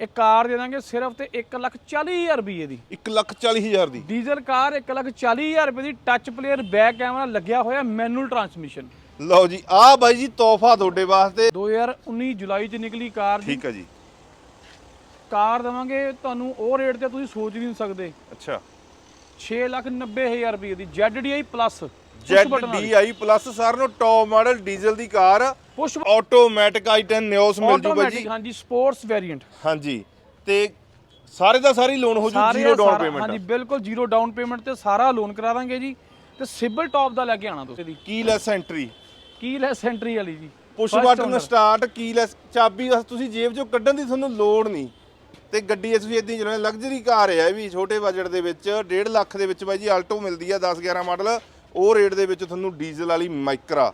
ਇਹ ਕਾਰ ਦੇ ਦਾਂਗੇ ਸਿਰਫ ਤੇ 140000 ਰੁਪਏ ਦੀ। 140000 ਦੀ। ਡੀਜ਼ਲ ਕਾਰ 140000 ਰੁਪਏ ਦੀ ਟੱਚ ਪਲੇਅਰ ਬੈਕ ਕੈਮਰਾ ਲੱਗਿਆ ਹੋਇਆ ਮੈਨੂਅਲ ਟਰਾਂਸਮਿਸ਼ਨ ਲਓ ਜੀ ਆਹ ਬਾਈ ਜੀ ਤੋਹਫਾ ਤੁਹਾਡੇ ਵਾਸਤੇ। 2019 ਜੁਲਾਈ ਚ ਨਿਕਲੀ ਕਾਰ ਦੀ ਠੀਕ ਹੈ ਜੀ। ਕਾਰ ਦਵਾਂਗੇ ਤੁਹਾਨੂੰ ਉਹ ਰੇਟ ਤੇ ਤੁਸੀਂ ਸੋਚ ਵੀ ਨਹੀਂ ਸਕਦੇ। ਅੱਛਾ। 690000 ਰੁਪਏ ਦੀ ZDI ਪਲੱਸ ZDI ਪਲੱਸ ਸਾਰਿਆਂ ਨੂੰ ਟੌਪ ਮਾਡਲ ਡੀਜ਼ਲ ਦੀ car. Push automatic i10 Nios ਮਿਲ ਜੂਗਾ ਜੀ ਆਟੋਮੈਟਿਕ ਹਾਂਜੀ ਸਪੋਰਟਸ ਵੇਰੀਐਂਟ ਹਾਂਜੀ ਤੇ ਸਾਰੇ ਦਾ ਸਾਰੀ ਲੋਨ ਹੋ ਜੂ ਜ਼ੀਰੋ ਡਾਊਨ ਹਾਂਜੀ ਪੇਮੈਂਟ ਬਿਲਕੁਲ ਜ਼ੀਰੋ ਡਾਊਨ ਪੇਮੈਂਟ ਤੇ ਸਾਰਾ ਲੋਨ ਕਰਾ ਦਾਂਗੇ ਜੀ। ਤੇ ਸਿਬਲ ਟੌਪ ਦਾ ਲੈ ਕੇ ਆਣਾ ਤੁਸੀਂ। ਦੀ ਕੀ ਲੈਸ ਐਂਟਰੀ ਕੀ ਲੈ ਸੈਂਟਰੀ ਵਾਲੀ ਜੀ। Push First button owner। Start keyless ਚਾਬੀ ਬਸ ਤੁਸੀਂ ਜੇਬ ਚੋਂ ਕੱਢਣ ਦੀ ਤੁਹਾਨੂੰ ਲੋੜ ਨਹੀਂ। ਤੇ ਗੱਡੀ ਇਹ ਤੁਸੀਂ ਇਦਾਂ ਹੀ ਚਲਾਉਣੀ। ਲਗਜ਼ਰੀ ਕਾਰ ਹੈ ਇਹ ਵੀ ਛੋਟੇ ਬਜਟ ਦੇ ਵਿੱਚ 1.5 ਲੱਖ ਦੇ ਵਿੱਚ ਬਾਈ ਜੀ ਆਲਟੋ ਮਿਲਦੀ ਆ 10 11 ਮਾਡਲ। ਉਹ ਰੇਟ ਦੇ ਵਿੱਚ ਤੁਹਾਨੂੰ ਡੀਜ਼ਲ ਵਾਲੀ ਮਾਈਕਰਾ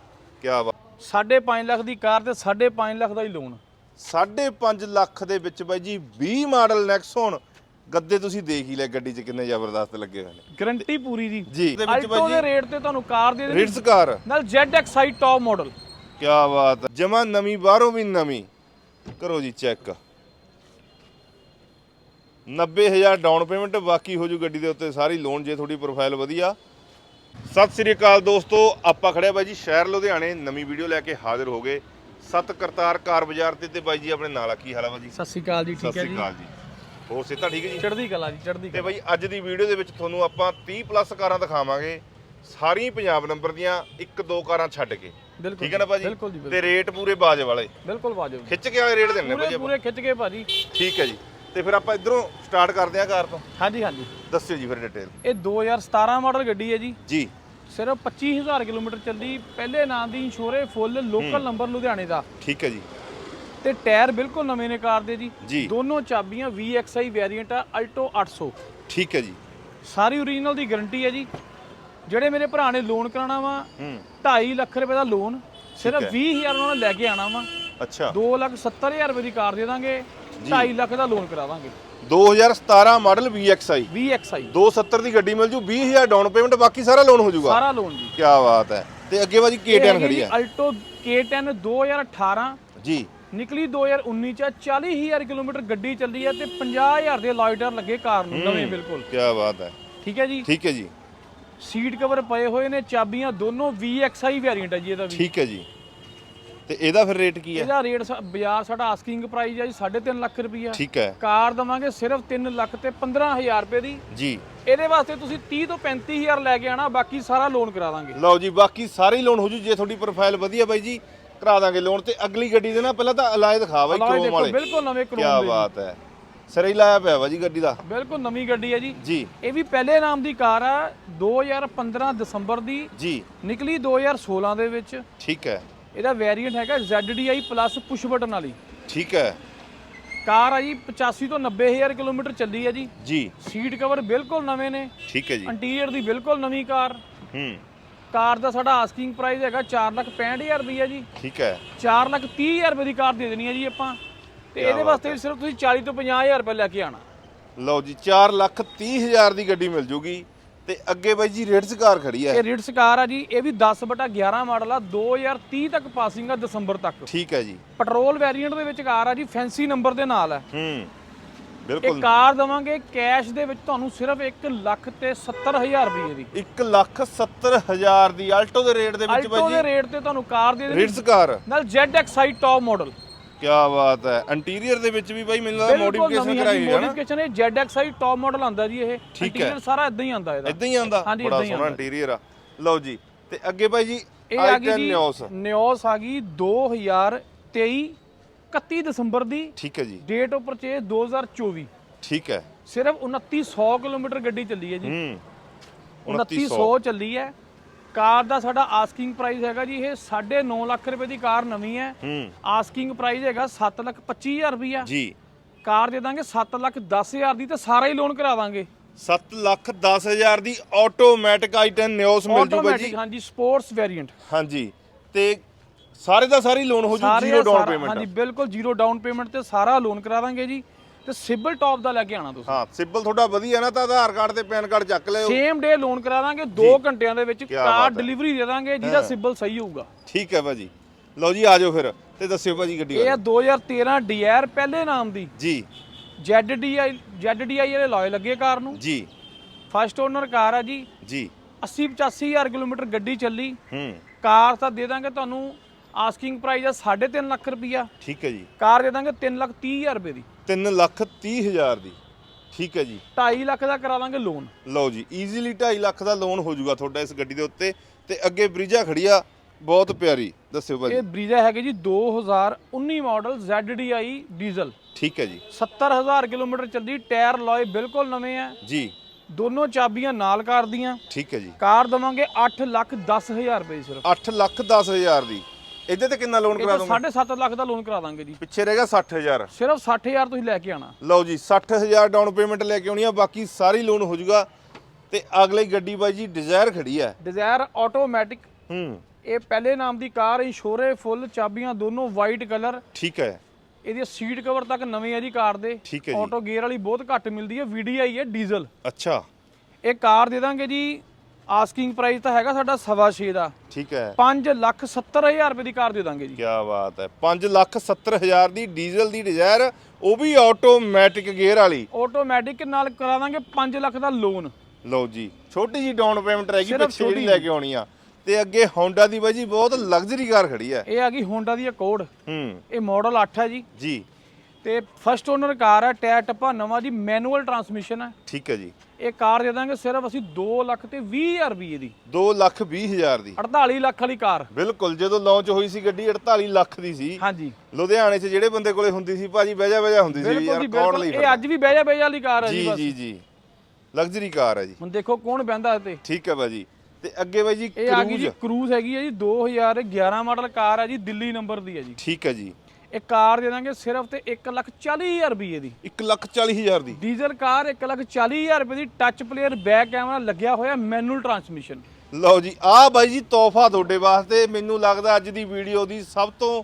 ਵਾ 5.5 ਲੱਖ ਦੀ ਕਾਰ ਤੇ 5.5 ਲੱਖ ਦਾ ਹੀ ਲੋਨ 5.5 ਲੱਖ ਦੇ ਵਿੱਚ ਬਾਈ ਜੀ 20 ਮਾਡਲ ਨੈਕਸੋਨ ਗੱਦੇ ਤੁਸੀਂ ਦੇਖ ਹੀ ਲੈ ਗੱਡੀ 'ਚ ਕਿੰਨੇ ਜ਼ਬਰਦਸਤ ਲੱਗੇ ਹੋਏ ਨੇ। ਗਰੰਟੀ ਪੂਰੀ ਜੀ ਜੀ। ਆਲਟੋ ਦੇ ਰੇਟ ਤੇ ਤੁਹਾਨੂੰ ਕਾਰ ਦੇ ਰਿਟਸ ਕਾਰ ਨਾਲ ZXi ਟੌਪ ਮਾਡਲ ਕਿਆ ਬਾਤ ਹੈ। ਜਮਾ ਨਵੀਂ ਬਾਹਰੋਂ ਵੀ ਨਵੀਂ। ਕਰੋ ਜੀ ਚੈੱਕ 90000 ਡਾਊਨ ਪੇਮੈਂਟ ਬਾਕੀ ਹੋ ਜੂ ਗੱਡੀ ਦੇ ਉੱਤੇ। ਸਾਰੀ ਲੋਨ ਜੇ ਤੁਹਾਡੀ ਪ੍ਰੋਫਾਈਲ ਵਧੀਆ ਸਤਿ ਸ੍ਰੀ ਅਕਾਲ ਦੋਸਤੋ ਆਪਾਂ ਖੜਿਆ ਬਾਈ ਜੀ ਸ਼ਹਿਰ ਲੁਧਿਆਣੇ। ਨਵੀਂ ਵੀਡੀਓ ਲੈ ਕੇ ਹਾਜ਼ਰ ਹੋ ਗਏ। ਸਤ ਕਰਤਾਰ ਕਾਰ ਬਾਜ਼ਾਰ ਤੇ ਤੇ ਬਾਈ ਜੀ ਆਪਣੇ ਨਾਲ ਆ। ਕੀ ਹਾਲ ਆ ਬਾਈ ਜੀ? ਸਤਿ ਸ਼੍ਰੀ ਅਕਾਲ ਜੀ ਸਤਿ ਠੀਕ ਹੈ ਸ੍ਰੀ ਜੀ? ਅਕਾਲ ਜੀ। ਹੋਰ ਸਿੱਧਾ ਠੀਕ ਹੈ ਜੀ? ਚੜ੍ਹਦੀ ਕਲਾ ਜੀ ਚੜ੍ਹਦੀ ਤੇ ਕਲਾ। ਬਾਈ ਅੱਜ ਦੀ ਵੀਡੀਓ ਦੇ ਵਿੱਚ ਤੁਹਾਨੂੰ ਆਪਾਂ 30 ਪਲੱਸ ਕਾਰਾਂ ਦਿਖਾਵਾਂਗੇ। ਸਾਰੀਆਂ ਪੰਜਾਬ ਨੰਬਰ ਦੀਆਂ ਇੱਕ ਦੋ ਕਾਰਾਂ ਛੱਡ ਕੇ। ਬਿਲਕੁਲ ਠੀਕ ਹੈ ਨਾ ਭਾਜੀ ਬਿਲਕੁਲ ਜੀ ਬਿਲਕੁਲ। ਤੇ ਰੇਟ ਪੂਰੇ ਬਾਜ ਵਾਲੇ। ਬਿਲਕੁਲ ਵਾਜਬ ਖਿੱਚ ਕੇ ਵਾਲੇ ਰੇਟ ਦੇਣੇ ਪੂਰੇ ਆਪਾਂ। ਪੂਰੇ ਖਿੱਚ ਕੇ ਭਾਜੀ। ਠੀਕ ਹੈ ਜੀ। ਤੇ ਫਿਰ ਆਪਾਂ ਇਧਰੋਂ ਸਟਾਰਟ ਕਰਦੇ ਹਾਂ ਕਾਰ ਤੋਂ। ਹਾਂਜੀ ਹਾਂਜੀ। ਦੱਸਿਓ ਜੀ ਫਿਰ ਡਿਟੇਲ ਇਹ 2017 ਮਾਡਲ ਗੱਡੀ ਹੈ ਜੀ। ਜੀ। ਸਿਰਫ 25000 ਕਿਲੋਮੀਟਰ ਚੱਲੀ ਪਹਿਲੇ ਨਾਂ ਦੀ ਇੰਸ਼ੋਰੇ ਫੁੱਲ ਲੋਕਲ ਨੰਬਰ ਲੁਧਿਆਣੇ ਦਾ। ਠੀਕ ਹੈ ਜੀ। ਤੇ ਟਾਇਰ ਬਿਲਕੁਲ ਨਵੇਂ ਨੇ ਕਾਰ ਦੇ ਜੀ। ਦੋਨੋਂ ਚਾਬੀਆਂ VXI ਵੇਰੀਐਂਟ ਆ ਅਲਟੋ 800 ਠੀਕ ਹੈ ਜੀ। ਸਾਰੀ ਓਰੀਜਨਲ ਦੀ ਗਾਰੰਟੀ ਹੈ ਜੀ। ਜਿਹੜੇ ਮੇਰੇ ਭਰਾ ਨੇ ਲੋਨ ਕਰਾਉਣਾ ਵਾ ਹੂੰ। 2.5 ਲੱਖ ਰੁਪਏ ਦਾ ਲੋਨ ਸਿਰਫ ਹੈ। 20000 ਉਹਨਾਂ ਨੇ ਲੈ ਕੇ ਆਣਾ ਵਾ। ਅੱਛਾ। 270000 ਰੁਪਏ ਦੀ ਕਾਰ ਦੇ ਦਾਂਗੇ। 2.5 ਲੱਖ ਦਾ ਲੋਨ ਕਰਾ ਦਾਂਗੇ 2017 ਮਾਡਲ VXI VXI 270 ਦੀ ਗੱਡੀ ਮਿਲ ਜੂ 20000 ਡਾਊਨ ਪੇਮੈਂਟ ਬਾਕੀ ਸਾਰਾ ਲੋਨ ਹੋ ਜਾਊਗਾ ਸਾਰਾ ਲੋਨ ਜੀ। ਕੀ ਬਾਤ ਹੈ। ਤੇ ਅੱਗੇ ਬਾਜੀ K10 ਖੜੀ ਹੈ ਅਲਟੋ K10 2018 ਜੀ। ਨਿਕਲੀ 2019 ਚ 40000 ਕਿਲੋਮੀਟਰ ਗੱਡੀ ਚੱਲੀ ਹੈ ਤੇ 50000 ਦੇ ਲਾਈਟਰ ਲੱਗੇ ਕਾਰ ਨੂੰ। ਨਵੇਂ ਬਿਲਕੁਲ। ਕੀ ਬਾਤ ਹੈ। ਠੀਕ ਹੈ ਜੀ? ਠੀਕ ਹੈ ਜੀ। ਸੀਟ ਕਵਰ ਪਏ ਹੋਏ ਨੇ ਚਾਬੀਆਂ ਦੋਨੋਂ VXI ਵੇਰੀਐਂਟ ਹੈ ਜੀ ਇਹਦਾ ਵੀ। ਠੀਕ ਹੈ ਜੀ। ਤੇ ਇਹਦਾ ਫਿਰ ਰੇਟ ਕੀ ਹੈ? ਇਹਦਾ ਰੇਟ ਸਾ- ਬਾਜ਼ਾਰ ਸਾਡਾ ਆਸਕਿੰਗ ਪ੍ਰਾਈਸ ਹੈ ਜੀ 3.5 ਲੱਖ ਰੁਪਈਆ। ਠੀਕ ਹੈ। ਕਾਰ ਦਵਾਂਗੇ ਸਿਰਫ 3 ਲੱਖ ਤੇ 15000 ਰੁਪਏ ਦੀ। ਜੀ। ਇਹਦੇ ਵਾਸਤੇ ਤੁਸੀਂ 30 ਤੋਂ 35000 ਲੈ ਕੇ ਆਣਾ ਬਾਕੀ ਸਾਰਾ ਲੋਨ ਕਰਾ ਦਾਂਗੇ। ਲਓ ਜੀ ਬਾਕੀ ਸਾਰੇ ਲੋਨ ਹੋ ਜੂ ਜੇ ਤੁਹਾਡੀ ਪ੍ਰੋਫਾਈਲ ਵਧੀਆ ਬਾਈ ਜੀ ਕਰਾ ਦਾਂਗੇ ਲੋਨ ਤੇ ਅਗਲੀ ਗੱਡੀ ਦੇ ਨਾ ਪਹਿਲਾਂ ਤਾਂ ਅਲਾਏ ਦਿਖਾ ਬਾਈ ਕ੍ਰੋਮ ਦੇਖੋ ਵਾਲੇ। ਬਿਲਕੁਲ ਨਵੇਂ ਕੀ ਕਰੋਮ ਦੇ ਬਾਤ ਹੈ। ਸਿਰੇ ਲਾਇਆ ਪਿਆ ਵਾ ਜੀ ਗੱਡੀ ਦਾ। ਬਿਲਕੁਲ ਨਵੀਂ ਗੱਡੀ ਹੈ ਜੀ। ਜੀ। ਇਹ ਵੀ ਪਹਿਲੇ ਨਾਮ ਦੀ ਕਾਰ ਆ 2015 ਦਸੰਬਰ ਦੀ। ਜੀ। ਨਿਕਲੀ 2016 ਦੇ ਵਿੱਚ। ਠੀਕ ਹੈ। ਇਹਦਾ ਵੇਰੀਐਂਟ ਹੈਗਾ ZDI ਪਲੱਸ ਪੁਸ਼ ਬਟਨ ਵਾਲੀ। ਠੀਕ ਹੈ। ਕਾਰ ਆ ਜੀ 85 ਤੋਂ 90000 ਕਿਲੋਮੀਟਰ ਚੱਲੀ ਹੈ ਜੀ। ਜੀ। ਸੀਟ ਕਵਰ ਬਿਲਕੁਲ ਨਵੇਂ ਨੇ। ਠੀਕ ਹੈ ਜੀ। ਇੰਟੀਰੀਅਰ ਦੀ ਬਿਲਕੁਲ ਨਵੀਂ ਕਾਰ। ਹੂੰ। ਕਾਰ ਦਾ ਸਾਡਾ ਆਸਕਿੰਗ ਪ੍ਰਾਈਸ ਹੈਗਾ 465000 ਰੁਪਈਆ ਜੀ। ਠੀਕ ਹੈ। 430000 ਰੁਪਏ ਦੀ ਕਾਰ ਦੇ ਦੇਣੀ ਹੈ ਜੀ ਆਪਾਂ। ਤੇ ਇਹਦੇ ਵਾਸਤੇ ਸਿਰਫ ਤੁਸੀਂ 40 ਤੋਂ 50000 ਰੁਪਏ ਲੈ ਕੇ ਆਣਾ ਲਓ ਜੀ 4 ਲੱਖ 30 ਹਜ਼ਾਰ ਦੀ ਗੱਡੀ ਮਿਲ ਜੂਗੀ। ਤੇ ਅੱਗੇ ਬਾਈ ਜੀ ਰੇਟਸ ਕਾਰ ਖੜੀ ਹੈ। ਇਹ ਰਿਟਸ ਕਾਰ ਆ ਜੀ ਇਹ ਵੀ 10 ਬਟਾ 11 ਮਾਡਲ ਆ 2030 ਤੱਕ ਪਾਸਿੰਗ ਆ ਦਸੰਬਰ ਤੱਕ। ਠੀਕ ਹੈ ਜੀ। ਪੈਟਰੋਲ ਵੇਰੀਐਂਟ ਦੇ ਵਿੱਚ ਕਾਰ ਆ ਜੀ ਫੈਂਸੀ ਨੰਬਰ ਦੇ ਨਾਲ ਹੈ। ਹੂੰ ਇਹ ਬਿਲਕੁਲ। ਕਾਰ ਦਵਾਂਗੇ ਕੈਸ਼ ਦੇ ਵਿੱਚ ਤੁਹਾਨੂੰ ਸਿਰਫ 1 ਲੱਖ ਤੇ 70000 ਰੁਪਏ ਦੀ। 1 ਲੱਖ 70 ਹਜ਼ਾਰ ਦੀ ਆਲਟੋ ਦੇ ਰੇਟ ਦੇ ਵਿੱਚ ਅਲਟੋ ਬਾਈ ਦੇ ਰੇਟ ਤੇ ਤੁਹਾਨੂੰ ਕਾਰ ਦੇ ਜੀ ਦੇਣੀ ਰੇਟਸ ਕਾਰ ਨਾਲ ZXi ਟੌਪ ਮਾਡਲ ਕੀ ਬਾਤ ਹੈ। ਇੰਟੀਰੀਅਰ ਦੇ ਵਿੱਚ ਵੀ ਬਾਈ ਮੈਨੂੰ ਲੱਗਦਾ ਮੋਡੀਫਿਕੇਸ਼ਨ ਕਰਾਈ ਹੈ ਨਾ। ਮੋਡੀਫਿਕੇਸ਼ਨ ਇਹ ZXi ਟੌਪ ਮਾਡਲ ਆਂਦਾ ਜੀ ਇਹ। ਇੰਟੀਰੀਅਰ ਸਾਰਾ ਇਦਾਂ ਹੀ ਆਂਦਾ ਇਹਦਾ। ਇਦਾਂ ਹੀ ਆਂਦਾ ਬੜਾ ਸੋਹਣਾ। ਇੰਟੀਰੀਅਰ ਆ। ਲਓ ਜੀ ਤੇ ਅੱਗੇ ਬਾਈ ਜੀ ਇਹ ਆ ਗਈ i10 ਜੀ ਨਿਓਸ ਨਿਓਸ ਆ ਗਈ 2023 31 ਦਸੰਬਰ ਦੀ। ਠੀਕ ਹੈ ਜੀ। ਡੇਟ ਆਫ ਪਰਚੇਸ 2024 ਠੀਕ ਹੈ। ਸਿਰਫ 2900 ਕਿਲੋਮੀਟਰ ਗੱਡੀ ਚੱਲੀ ਹੈ ਜੀ। ਹੂੰ। 2900 ਚੱਲੀ ਹੈ। ਕਾਰ ਦਾ ਸਾਡਾ ਆਸਕਿੰਗ ਪ੍ਰਾਈਸ ਹੈਗਾ ਜੀ ਇਹ 9.5 ਲੱਖ ਰੁਪਏ ਦੀ ਕਾਰ ਨਵੀਂ ਹੈ। ਆਸਕਿੰਗ ਪ੍ਰਾਈਸ ਹੈਗਾ 7 ਲੱਖ 25000 ਰੁਪਈਆ। ਜੀ। ਕਾਰ ਦੇ ਦਾਂਗੇ 7 ਲੱਖ 10000 ਦੀ ਤੇ ਸਾਰਾ ਹੀ ਲੋਨ ਕਰਾ ਦਾਂਗੇ। 7 ਲੱਖ 10 ਹਜ਼ਾਰ ਦੀ ਆਟੋਮੈਟਿਕ i10 ਨਿਓਸ ਮਿਲ ਜੂ। ਬਾਈ ਆਟੋਮੈਟਿਕ ਜੀ ਹਾਂਜੀ ਸਪੋਰਟਸ ਵੇਰੀਐਂਟ ਹਾਂਜੀ। ਤੇ ਸਾਰੇ ਦਾ ਸਾਰੀ ਲੋਨ ਹੋ ਜੂ ਜ਼ੀਰੋ ਡਾਊਨ ਸਾਰਾ- ਹਾਂਜੀ ਪੇਮੈਂਟ ਬਿਲਕੁਲ ਜ਼ੀਰੋ ਡਾਊਨ ਪੇਮੈਂਟ ਤੇ ਸਾਰਾ ਲੋਨ ਕਰਾ ਦਾਂਗੇ ਜੀ। ਤੇ ਸਿਬਲ ਟੌਪ ਦਾ ਲੈ ਕੇ ਆਣਾ ਤੁਸੀਂ। ਹਾਂ ਸਿਬਲ ਤੁਹਾਡਾ ਵਧੀਆ ਨਾ ਤਾਂ ਆਧਾਰ ਕਾਰਡ ਤੇ ਪੈਨ ਕਾਰਡ ਚੱਕ ਲਿਓ। ਸੇਮ ਡੇ ਲੋਨ ਕਰਾ ਦਾਂਗੇ 2 ਘੰਟਿਆਂ ਦੇ ਵਿੱਚ ਕਾਰ। ਡਿਲੀਵਰੀ ਦੇ ਦਾਂਗੇ ਜਿਹਦਾ ਸਿਬਲ ਸਹੀ ਹੋਊਗਾ। ਠੀਕ ਹੈ ਭਾਜੀ। ਲਓ ਜੀ ਆ ਜਾਓ ਫਿਰ ਤੇ ਦੱਸਿਓ ਭਾਜੀ ਗੱਡੀ ਇਹ ਬਾਰੇ ਆ 2013 ਡੀਆਰ ਪਹਿਲੇ ਨਾਮ ਦੀ। ਜੀ। ZDI ZDI ਵਾਲੇ ਲੋਏ ਲੱਗੇ ਕਾਰ ਨੂੰ। ਜੀ। ਫਸਟ ਓਨਰ ਕਾਰ ਆ ਜੀ। ਜੀ। 80 85000 ਕਿਲੋਮੀਟਰ ਗੱਡੀ ਚੱਲੀ। ਹੂੰ। ਕਾਰ ਤਾਂ ਦੇ ਦਾਂਗੇ ਤੁਹਾਨੂੰ ਆਸਕਿੰਗ ਪ੍ਰਾਈਸ ਆ 3.5 ਲੱਖ ਰੁਪਈਆ। ਠੀਕ ਹੈ ਜੀ। ਕਾਰ ਦੇ ਦਾਂਗੇ 3 ਲੱਖ 30 ਹਜ਼ਾਰ ਰੁਪਏ ਦੀ। 3 ਲੱਖ 30 ਹਜ਼ਾਰ ਦੀ। ਠੀਕ ਹੈ ਜੀ। 2.5 ਲੱਖ ਦਾ ਕਰਾ ਦਾਂਗੇ ਲੋਨ ਲਓ ਜੀ ਈਜ਼ੀਲੀ 2.5 ਲੱਖ ਦਾ ਲੋਨ ਹੋ ਜਾਊਗਾ ਤੁਹਾਡਾ ਇਸ ਗੱਡੀ ਦੇ ਉੱਤੇ। ਤੇ ਅੱਗੇ ਬ੍ਰਿਜਾ ਖੜੀ ਆ ਬਹੁਤ ਪਿਆਰੀ। ਦੱਸਿਓ ਭਾਜੀ। ਇਹ ਬਰੀਜ਼ਾ ਹੈਗੇ ਜੀ 2019 ਮਾਡਲ ZDI ਡੀਜ਼ਲ ਠੀਕ ਹੈ ਜੀ। 70000 ਕਿਲੋਮੀਟਰ ਚੱਲੀ ਟਾਇਰ ਲੋਏ ਬਿਲਕੁਲ ਨਵੇਂ ਆ। ਜੀ। ਦੋਨੋਂ ਚਾਬੀਆਂ ਨਾਲ ਕਾਰ ਦੀਆਂ। ਠੀਕ ਹੈ ਜੀ। ਕਾਰ ਦਵਾਂਗੇ 8 ਲੱਖ 10000 ਰੁਪਏ ਸਿਰਫ। 8 ਲੱਖ 10 ਹਜ਼ਾਰ ਦੀ। ਇਹਦੇ ਤੇ ਕਿੰਨਾ ਲੋਨ ਕਰਾ ਦੋਗੇ 7.5 ਲੱਖ ਦਾ ਲੋਨ ਕਰਾ ਦਾਂਗੇ ਜੀ। ਪਿੱਛੇ ਰਹੇਗਾ 60000 ਸਿਰਫ 60000 ਤੁਸੀਂ ਲੈ ਕੇ ਆਣਾ ਲਓ ਜੀ 60000 ਡਾਊਨ ਪੇਮੈਂਟ ਲੈ ਕੇ ਆਉਣੀ ਆ ਬਾਕੀ ਸਾਰੀ ਲੋਨ ਹੋ ਜਾਊਗਾ। ਤੇ ਅਗਲੀ ਗੱਡੀ ਬਾਈ ਜੀ ਡਿਜ਼ਾਇਰ ਖੜੀ ਹੈ ਡਿਜ਼ਾਇਰ ਆਟੋਮੈਟਿਕ ਹੂੰ। ਇਹ ਪਹਿਲੇ ਨਾਮ ਦੀ ਕਾਰ ਇੰਸ਼ੋਰੇ ਫੁੱਲ ਚਾਬੀਆਂ ਦੋਨੋਂ ਵਾਈਟ ਕਲਰ ਠੀਕ ਹੈ। ਇਹਦੀ ਸੀਟ ਕਵਰ ਤੱਕ ਨਵੇਂ ਆ ਜੀ ਕਾਰ ਦੇ। ਆਟੋ ਗੇਅਰ ਵਾਲੀ ਬਹੁਤ ਘੱਟ ਮਿਲਦੀ ਹੈ VDI ਹੈ ਡੀਜ਼ਲ ਅੱਛਾ। ਇਹ ਕਾਰ ਦੇ ਦਾਂਗੇ ਜੀ ਆਸਕਿੰਗ ਪ੍ਰਾਈਸ ਤਾਂ ਹੈਗਾ ਸਾਡਾ ਸਵਾ ਛੇ ਦਾ। ਠੀਕ ਹੈ। 5 ਲੱਖ 70 ਹਜ਼ਾਰ ਰੁਪਏ ਦੀ ਕਾਰ ਦੇ ਦਾਂਗੇ ਜੀ। ਕੀ ਬਾਤ ਹੈ। 5 ਲੱਖ 70 ਹਜ਼ਾਰ ਦੀ ਡੀਜ਼ਲ ਦੀ ਡਿਜ਼ਾਇਰ ਉਹ ਵੀ ਆਟੋਮੈਟਿਕ ਗੇਅਰ ਵਾਲੀ। ਆਟੋਮੈਟਿਕ ਨਾਲ ਕਰਾ ਦਾਂਗੇ 5 ਲੱਖ ਦਾ ਲੋਨ ਲਓ ਜੀ ਛੋਟੀ ਜੀ ਡਾਊਨ ਪੇਮੈਂਟ ਰਹਿ ਗਈ ਪਿੱਛੇ ਜਿਹੜੀ ਛੋਟੀ ਲੈ ਕੇ ਆਉਣੀ ਆ। ਤੇ ਅੱਗੇ ਹੋਂਡਾ ਦੀ ਬਾਈ ਜੀ ਬਹੁਤ ਲਗਜ਼ਰੀ ਕਾਰ ਖੜੀ ਹੈ। ਇਹ ਆ ਗਈ ਹੋਂਡਾ ਦੀ ਅਕੋਰਡ ਹੂੰ। ਇਹ ਮਾਡਲ 8 ਹੈ ਜੀ। ਜੀ। ਤੇ ਫਸਟ ਓਨਰ ਕਾਰ ਹੈ ਟਾਇਰ ਟੱਪਾ ਨਵਾਂ ਜੀ ਮੈਨੂਅਲ ਟਰਾਂਸਮਿਸ਼ਨ ਹੈ ਠੀਕ ਹੈ ਜੀ। ਇਹ ਕਾਰ ਦੇ ਦਾਂਗੇ ਸਿਰਫ ਅਸੀਂ 2 ਲੱਖ ਤੇ 20 ਹਜ਼ਾਰ ਰੁਪਏ ਦੀ। 2 ਲੱਖ 20 ਹਜ਼ਾਰ ਦੀ। 48 ਲੱਖ ਵਾਲੀ ਕਾਰ। ਬਿਲਕੁਲ ਜਦੋਂ ਲਾਂਚ ਹੋਈ ਸੀ ਗੱਡੀ 48 ਲੱਖ ਦੀ ਸੀ। ਹਾਂਜੀ। ਲੁਧਿਆਣੇ 'ਚ ਜਿਹੜੇ ਬੰਦੇ ਕੋਲੇ ਹੁੰਦੀ ਸੀ ਭਾਜੀ ਬਹਿਜਾ ਬਹਿਜਾ ਹੁੰਦੀ ਸੀ ਯਾਰ ਕੌਣ ਲਈ ਇਹ ਅੱਜ ਵੀ ਬਹਿਜਾ ਬਹਿਜਾ ਵਾਲੀ ਕਾਰ ਹੈ ਜੀ ਬਸ। ਜੀ ਜੀ। ਲਗਜ਼ਰੀ ਕਾਰ ਹੈ ਜੀ। ਹੁਣ ਦੇਖੋ ਕੌਣ ਬਹਿੰਦਾ ਤੇ ਠੀਕ ਹੈ ਬਾਜੀ ਤੇ ਅੱਗੇ ਬਾਈ ਜੀ ਇਹ ਆ ਗਈ ਜੀ ਕਰੂਜ਼ ਕਰੂਜ਼ ਹੈਗੀ ਹੈ ਜੀ 2011 ਮਾਡਲ ਕਾਰ ਹੈ ਜੀ ਦਿੱਲੀ ਨੰਬਰ ਦੀ ਹੈ ਜੀ। ਠੀਕ ਹੈ ਜੀ। ਇਹ ਕਾਰ ਦੇ ਦਾਂਗੇ ਸਿਰਫ ਤੇ 1 ਲੱਖ 40 ਹਜ਼ਾਰ ਰੁਪਏ ਦੀ। 1 ਲੱਖ 40 ਹਜ਼ਾਰ ਦੀ। ਡੀਜ਼ਲ ਕਾਰ 1 ਲੱਖ 40 ਹਜ਼ਾਰ ਰੁਪਏ ਦੀ ਟੱਚ ਪਲੇਅਰ ਬੈਕ ਕੈਮਰਾ ਲੱਗਿਆ ਹੋਇਆ ਮੈਨੂਅਲ ਟਰਾਂਸਮਿਸ਼ਨ। ਲਓ ਜੀ ਆਹ ਬਾਈ ਜੀ ਤੋਹਫਾ ਤੁਹਾਡੇ ਵਾਸਤੇ। ਮੈਨੂੰ ਲੱਗਦਾ ਅੱਜ ਦੀ ਵੀਡੀਓ ਦੀ ਸਭ ਤੋਂ